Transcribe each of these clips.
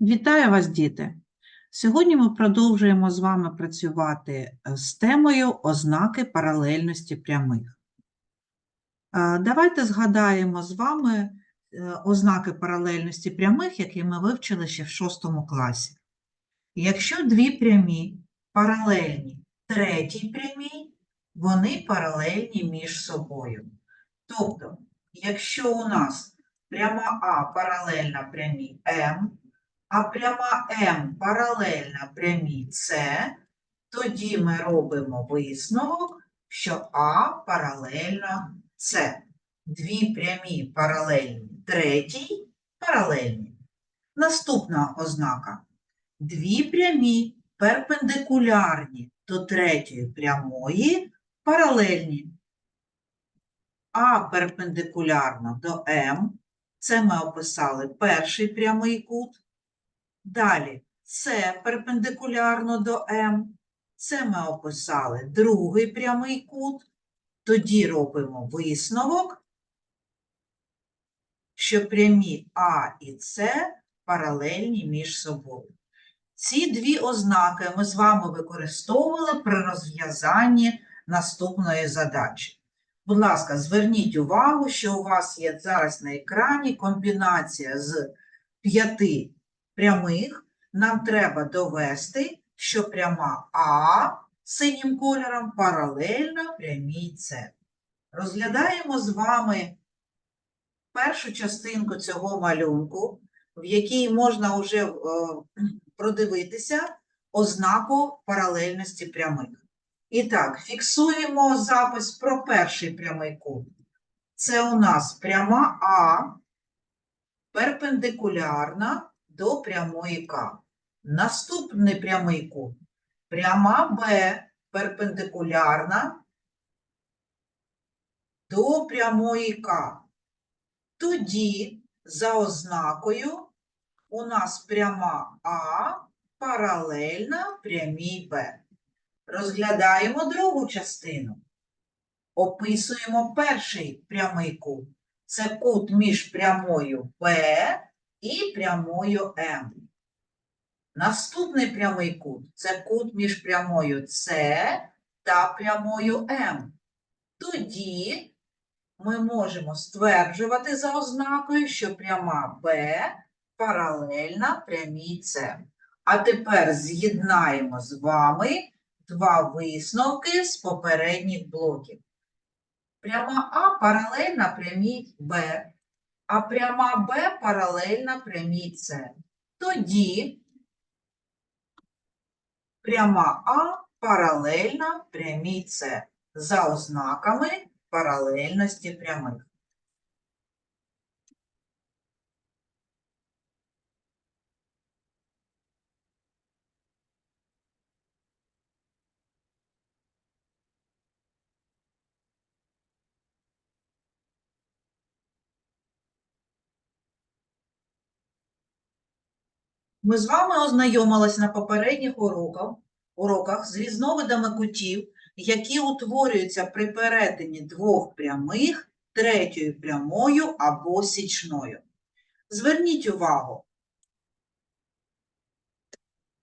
Вітаю вас, діти! Сьогодні ми продовжуємо з вами працювати е, з темою ознаки паралельності прямих. Е, Давайте згадаємо з вами е, ознаки паралельності прямих, які ми вивчили ще в 6 класі. Якщо дві прямі паралельні третій прямій, вони паралельні між собою. Тобто, якщо у нас пряма А паралельна прямій М, а пряма М паралельна прямій С, тоді ми робимо висновок, що А паралельна С. Дві прямі паралельні третій паралельні. Наступна ознака. Дві прямі перпендикулярні до третьої прямої паралельні. А перпендикулярно до М. Це ми описали перший прямий кут. Далі С перпендикулярно до М. Це ми описали другий прямий кут. Тоді робимо висновок, що прямі А і С паралельні між собою. Ці дві ознаки ми з вами використовували при розв'язанні наступної задачі. Будь ласка, зверніть увагу, що у вас є зараз на екрані комбінація з п'яти прямих. Нам треба довести, що пряма А синім кольором паралельна прямій С. Розглядаємо з вами першу частинку цього малюнку, в якій можна вже е, продивитися ознаку паралельності прямих. І так, фіксуємо запис про перший прямий кут. Це у нас пряма А перпендикулярна до прямої К. Наступний прямий кут. Пряма Б перпендикулярна до прямої К. Тоді за ознакою у нас пряма А паралельна прямій Б. Розглядаємо другу частину. Описуємо перший прямий кут. Це кут між прямою П і прямою М. Наступний прямий кут це кут між прямою С та прямою М. Тоді ми можемо стверджувати за ознакою, що пряма Б паралельна прямій С. А тепер з'єднаємо з вами два висновки з попередніх блоків. Пряма А паралельна прямій Б, а пряма Б паралельна прямій С. Тоді пряма А паралельна прямій С за ознаками паралельності прямих. Ми з вами ознайомилися на попередніх уроках, уроках з різновидами кутів, які утворюються при перетині двох прямих, третьою прямою або січною. Зверніть увагу.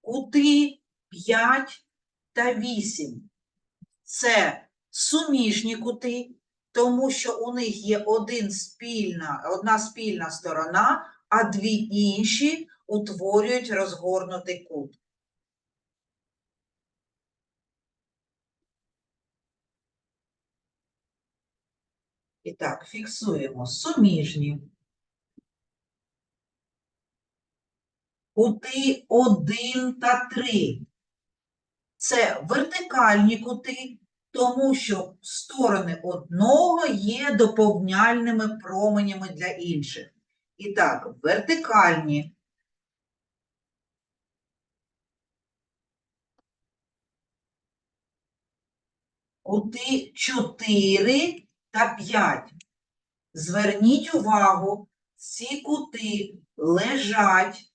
Кути 5 та 8 – це суміжні кути, тому що у них є один спільна, одна спільна сторона, а дві інші утворюють розгорнутий кут. І так, фіксуємо суміжні. Кути 1 та 3. Це вертикальні кути, тому що сторони одного є доповняльними променями для інших. І так, вертикальні. Кути 4 та 5. Зверніть увагу, ці кути лежать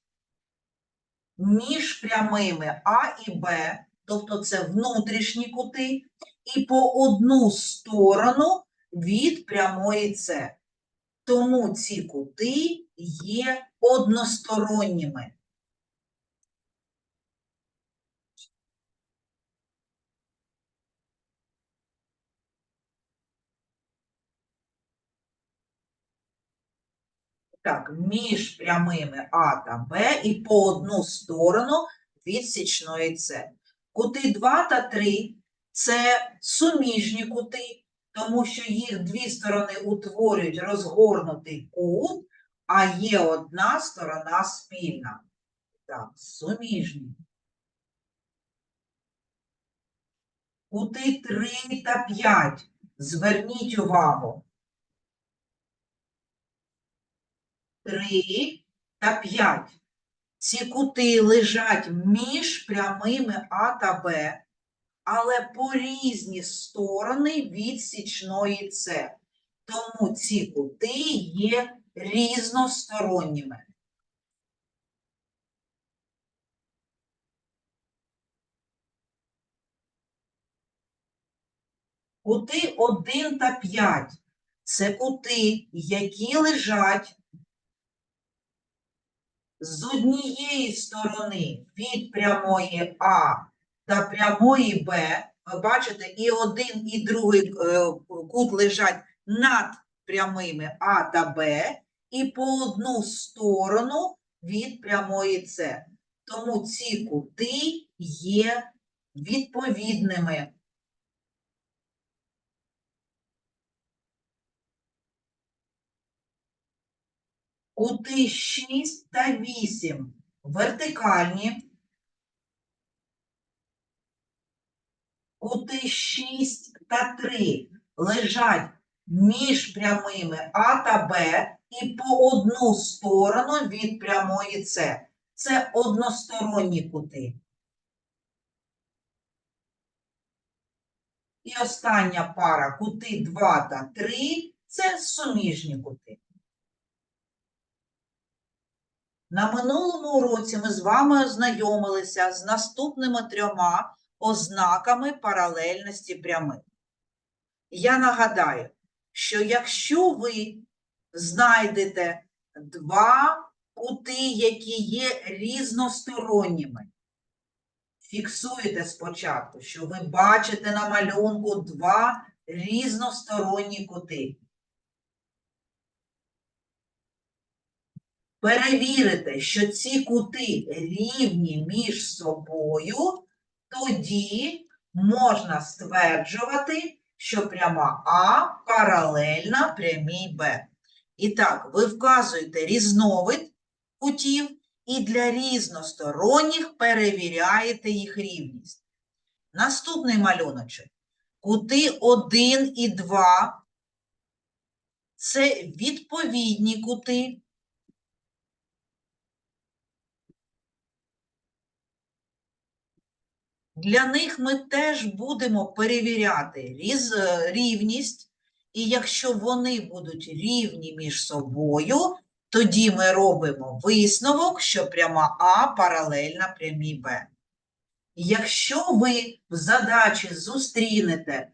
між прямими А і Б, тобто це внутрішні кути, і по одну сторону від прямої С. Тому ці кути є односторонніми. Так, між прямими А та Б і по одну сторону від січної С. Кути 2 та 3 – це суміжні кути, тому що їх дві сторони утворюють розгорнутий кут, а є одна сторона спільна. Так, суміжні. Кути 3 та 5. Зверніть увагу. 3 та 5. Ці кути лежать між прямими А та Б, але по різні сторони від січної С. Тому ці кути є різносторонніми. Кути 1 та 5 – це кути, які лежать з однієї сторони від прямої А та прямої Б. Ви бачите, і один, і другий е, кут лежать над прямими А та Б, і по одну сторону від прямої С. Тому ці кути є відповідними. Кути 6 та 8 вертикальні. Кути 6 та 3 лежать між прямими А та Б і по одну сторону від прямої С. Це односторонні кути. І остання пара кути 2 та 3 це суміжні кути. На минулому уроці ми з вами ознайомилися з наступними трьома ознаками паралельності прямих. Я нагадаю, що якщо ви знайдете два кути, які є різносторонніми, фіксуєте спочатку, що ви бачите на малюнку два різносторонні кути. Перевірите, що ці кути рівні між собою, тоді можна стверджувати, що пряма А паралельна прямій Б. І так, ви вказуєте різновид кутів і для різносторонніх перевіряєте їх рівність. Наступний малюночок. Кути 1 і 2 – це відповідні кути. Для них ми теж будемо перевіряти різ, е, рівність, і якщо вони будуть рівні між собою, тоді ми робимо висновок, що пряма А паралельна прямій Б. Якщо ви в задачі зустрінете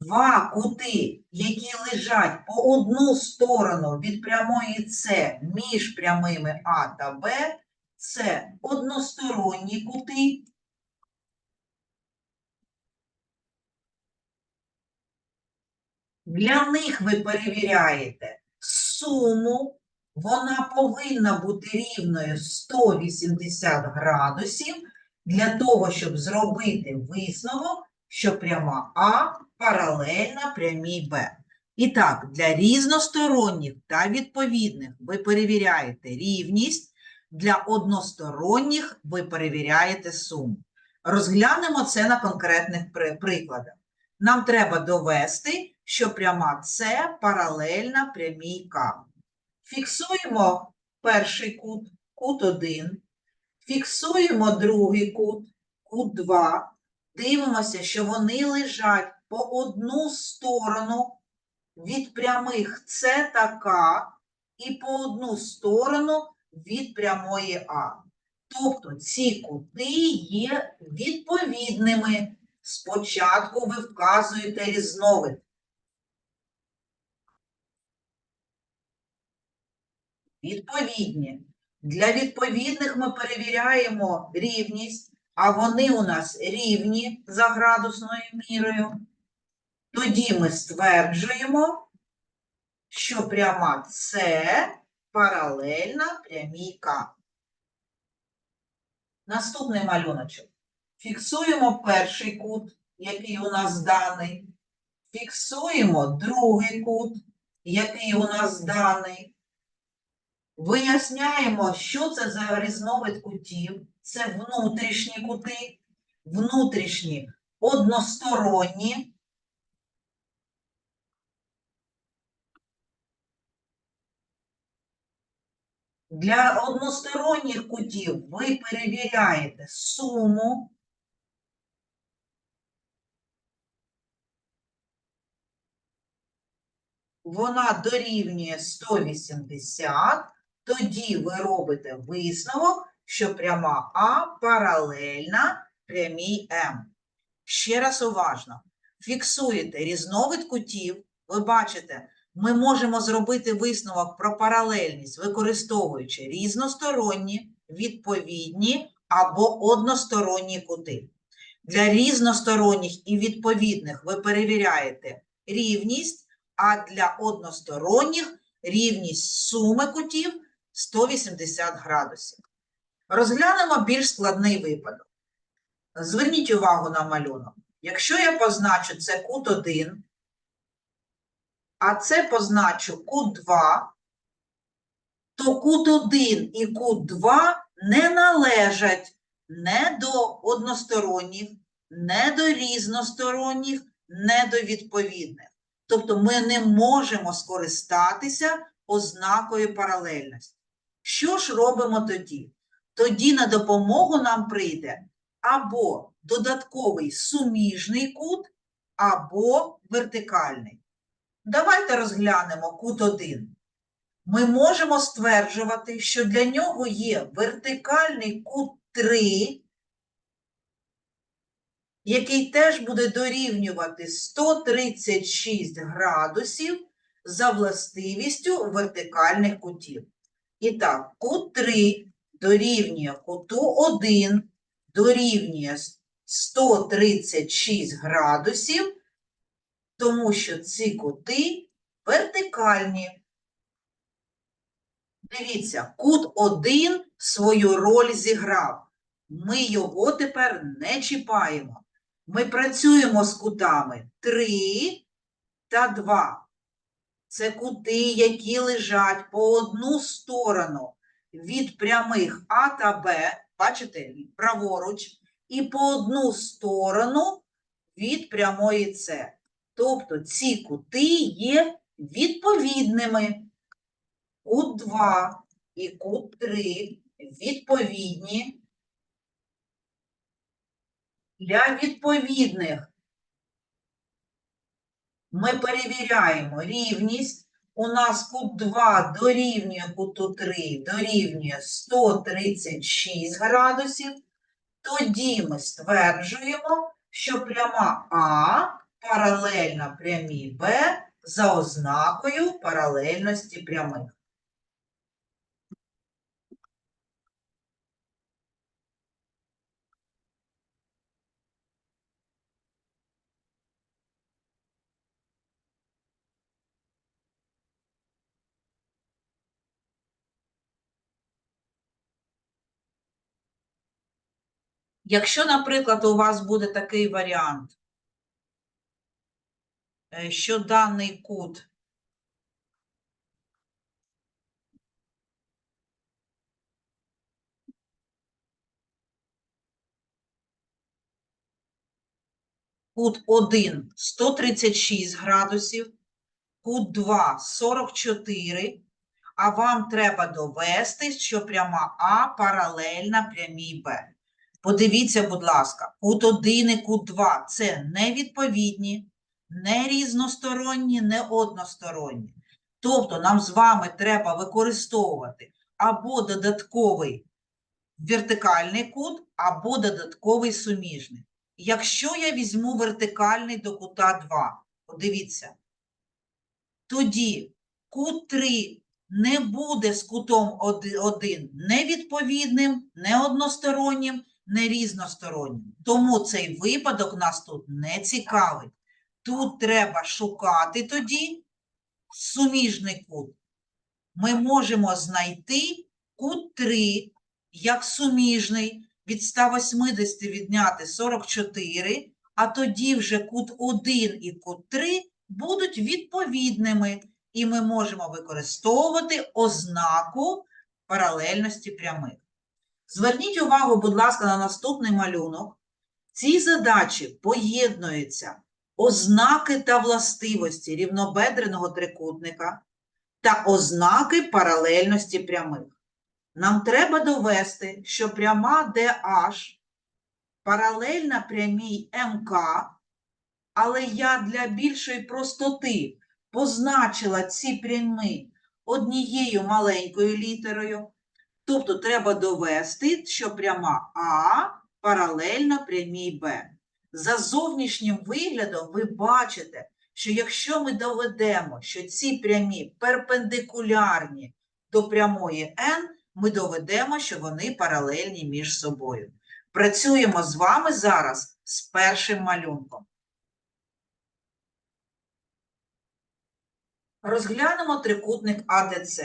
два кути, які лежать по одну сторону від прямої С між прямими А та Б, це односторонні кути. Для них ви перевіряєте суму, вона повинна бути рівною 180 градусів для того, щоб зробити висновок, що пряма А паралельна прямій Б. І так, для різносторонніх та відповідних ви перевіряєте рівність, для односторонніх ви перевіряєте суму. Розглянемо це на конкретних прикладах. Нам треба довести, що пряма С паралельна прямій К. Фіксуємо перший кут, кут 1. Фіксуємо другий кут, кут 2. Дивимося, що вони лежать по одну сторону від прямих С та К і по одну сторону від прямої А. Тобто ці кути є відповідними. Спочатку ви вказуєте різновид. Відповідні. Для відповідних ми перевіряємо рівність, а вони у нас рівні за градусною мірою. Тоді ми стверджуємо, що пряма С паралельна прямій К. Наступний малюночок. Фіксуємо перший кут, який у нас даний. Фіксуємо другий кут, який у нас даний. Виясняємо, що це за різновид кутів. Це внутрішні кути, внутрішні односторонні. Для односторонніх кутів ви перевіряєте суму. Вона дорівнює 180, тоді ви робите висновок, що пряма А паралельна прямій М. Ще раз уважно. Фіксуєте різновид кутів. Ви бачите, ми можемо зробити висновок про паралельність, використовуючи різносторонні, відповідні або односторонні кути. Для різносторонніх і відповідних ви перевіряєте рівність, а для односторонніх рівність суми кутів 180 градусів. Розглянемо більш складний випадок. Зверніть увагу на малюнок. Якщо я позначу це кут 1, а це позначу кут 2, то кут 1 і кут 2 не належать не до односторонніх, не до різносторонніх, не до відповідних. Тобто ми не можемо скористатися ознакою паралельності. Що ж робимо тоді? Тоді на допомогу нам прийде або додатковий суміжний кут, або вертикальний. Давайте розглянемо кут 1. Ми можемо стверджувати, що для нього є вертикальний кут 3, який теж буде дорівнювати 136 градусів за властивістю вертикальних кутів. І так, кут 3 дорівнює куту 1, дорівнює 136 градусів, тому що ці кути вертикальні. Дивіться, кут 1 свою роль зіграв. Ми його тепер не чіпаємо. Ми працюємо з кутами 3 та 2. Це кути, які лежать по одну сторону від прямих А та Б, бачите, праворуч, і по одну сторону від прямої С. Тобто ці кути є відповідними. Кут 2 і кут 3 відповідні. Для відповідних ми перевіряємо рівність. У нас кут 2 дорівнює куту 3, дорівнює 136 градусів. Тоді ми стверджуємо, що пряма А паралельна прямій Б за ознакою паралельності прямих. Якщо, наприклад, у вас буде такий варіант, е, що даний кут кут 1 136 градусів, кут 2 44, а вам треба довести, що пряма А паралельна прямій Б. Подивіться, будь ласка, кут 1 і кут 2 – це не відповідні, не різносторонні, не односторонні. Тобто нам з вами треба використовувати або додатковий вертикальний кут, або додатковий суміжний. Якщо я візьму вертикальний до кута 2, подивіться, тоді кут 3 не буде з кутом 1 не відповідним, не одностороннім, не різностороннім. Тому цей випадок нас тут не цікавить. Тут треба шукати тоді суміжний кут. ми можемо знайти кут 3 як суміжний від 180 відняти 44, а тоді вже кут 1 і кут 3 будуть відповідними, і ми можемо використовувати ознаку паралельності прямих. Зверніть увагу, будь ласка, на наступний малюнок. В цій задачі поєднуються ознаки та властивості рівнобедреного трикутника та ознаки паралельності прямих. Нам треба довести, що пряма DH паралельна прямій МК, але я для більшої простоти позначила ці прямі однією маленькою літерою. Тобто треба довести, що пряма А паралельна прямій Б. За зовнішнім виглядом ви бачите, що якщо ми доведемо, що ці прямі перпендикулярні до прямої n, ми доведемо, що вони паралельні між собою. Працюємо з вами зараз з першим малюнком. Розглянемо трикутник АДЦ.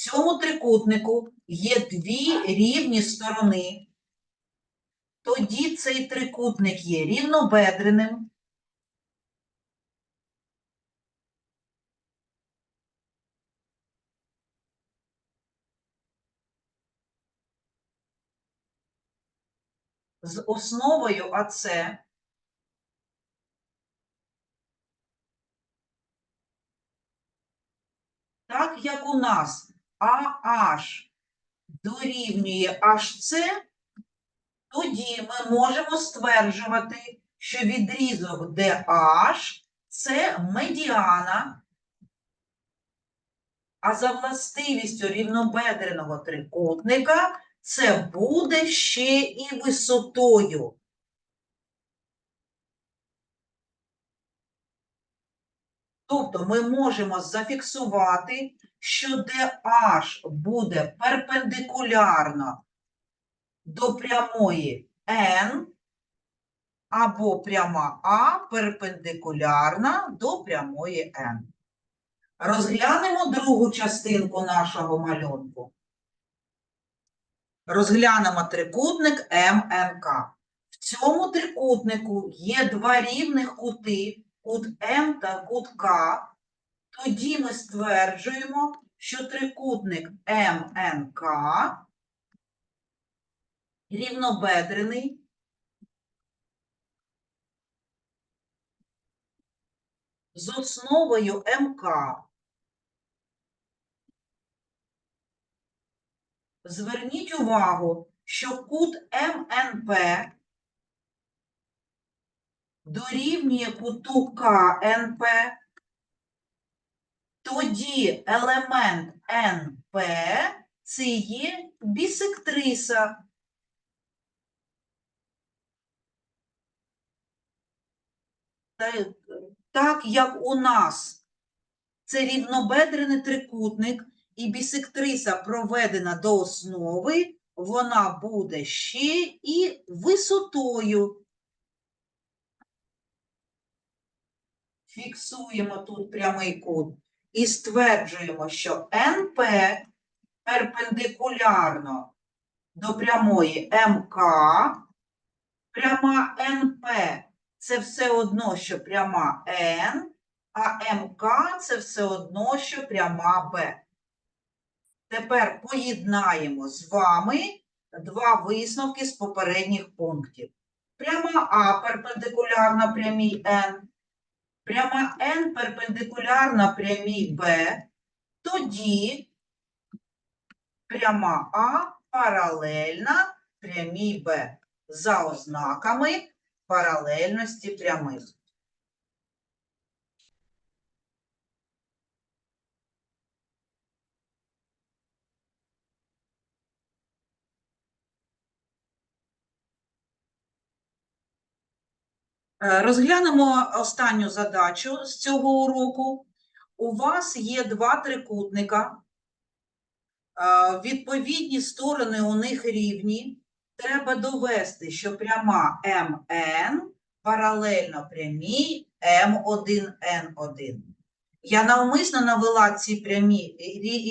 Цьому трикутнику є дві рівні сторони. Тоді цей трикутник є рівнобедреним. З основою АЦ Так як у нас AH дорівнює HC, тоді ми можемо стверджувати, що відрізок DH – це медіана, а за властивістю рівнобедреного трикутника це буде ще і висотою. Тобто ми можемо зафіксувати, що DH буде перпендикулярно до прямої N, або пряма А перпендикулярна до прямої N. Розглянемо другу частинку нашого малюнку. Розглянемо трикутник МНК. В цьому трикутнику є два рівних кути, кут М та кут К. Тоді ми стверджуємо, що трикутник МНК рівнобедрений з основою МК. Зверніть увагу, що кут МНП дорівнює куту КНП, тоді елемент НП це є бісектриса. Так як у нас це рівнобедрений трикутник і бісектриса проведена до основи, вона буде ще і висотою. Фіксуємо тут прямий кут і стверджуємо, що НП перпендикулярно до прямої МК, пряма НП це все одно, що пряма N, а МК це все одно, що пряма Б. Тепер поєднаємо з вами два висновки з попередніх пунктів. Пряма А перпендикулярна прямій N, пряма N перпендикулярна прямій Б, тоді пряма А паралельна прямій Б за ознаками паралельності прямих. Розглянемо останню задачу з цього уроку. У вас є два трикутника. Е, Відповідні сторони у них рівні. Треба довести, що пряма МН паралельно прямій М1, Н1. Я навмисно навела ці прямі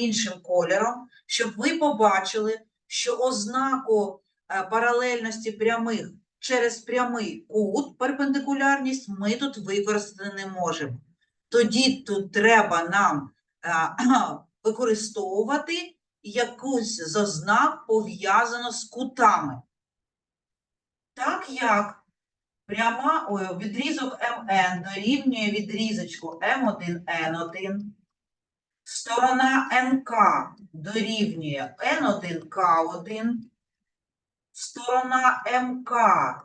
іншим кольором, щоб ви побачили, що ознаку е, паралельності прямих через прямий кут, перпендикулярність, ми тут використати не можемо. Тоді тут треба нам е, використовувати якусь з ознак пов'язану з кутами. Так як пряма, ой, відрізок МН дорівнює відрізочку М1Н1, сторона НК дорівнює Н1К1, сторона МК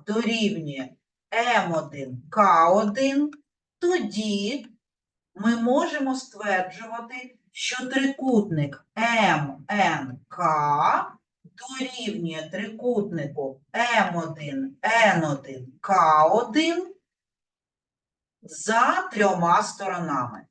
дорівнює М1К1, тоді ми можемо стверджувати, що трикутник МНК дорівнює трикутнику М1, Н1, К1 за трьома сторонами.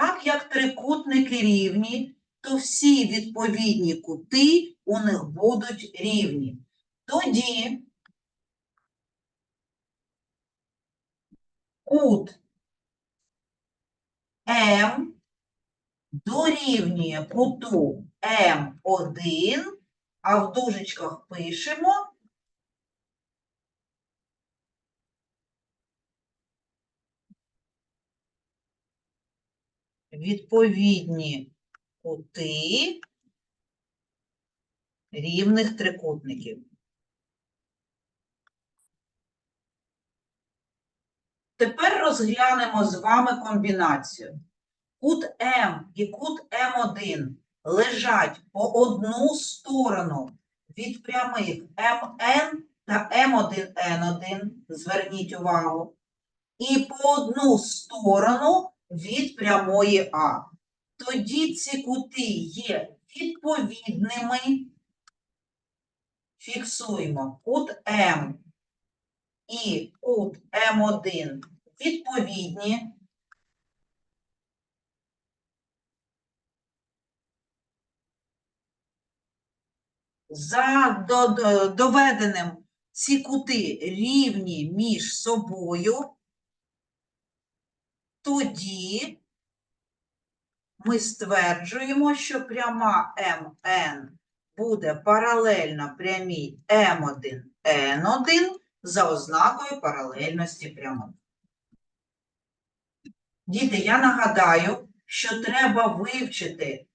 Так як трикутники рівні, то всі відповідні кути у них будуть рівні. Тоді кут М дорівнює куту М1, а в дужечках пишемо відповідні кути рівних трикутників. Тепер розглянемо з вами комбінацію. Кут М і кут М1 лежать по одну сторону від прямих МН та М1Н1, зверніть увагу, і по одну сторону від прямої А. Тоді ці кути є відповідними. Фіксуємо кут М і кут М1 відповідні. За до- до- доведеним ці кути рівні між собою, тоді ми стверджуємо, що пряма МН буде паралельна прямій М1, Н1 за ознакою паралельності прямих. Діти, я нагадаю, що треба вивчити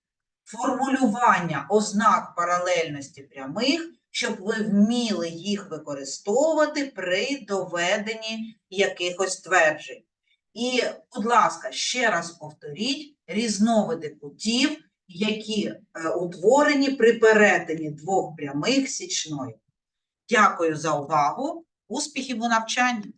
формулювання ознак паралельності прямих, щоб ви вміли їх використовувати при доведенні якихось тверджень. І, будь ласка, ще раз повторіть різновиди кутів, які е, утворені при перетині двох прямих січною. Дякую за увагу. Успіхів у навчанні!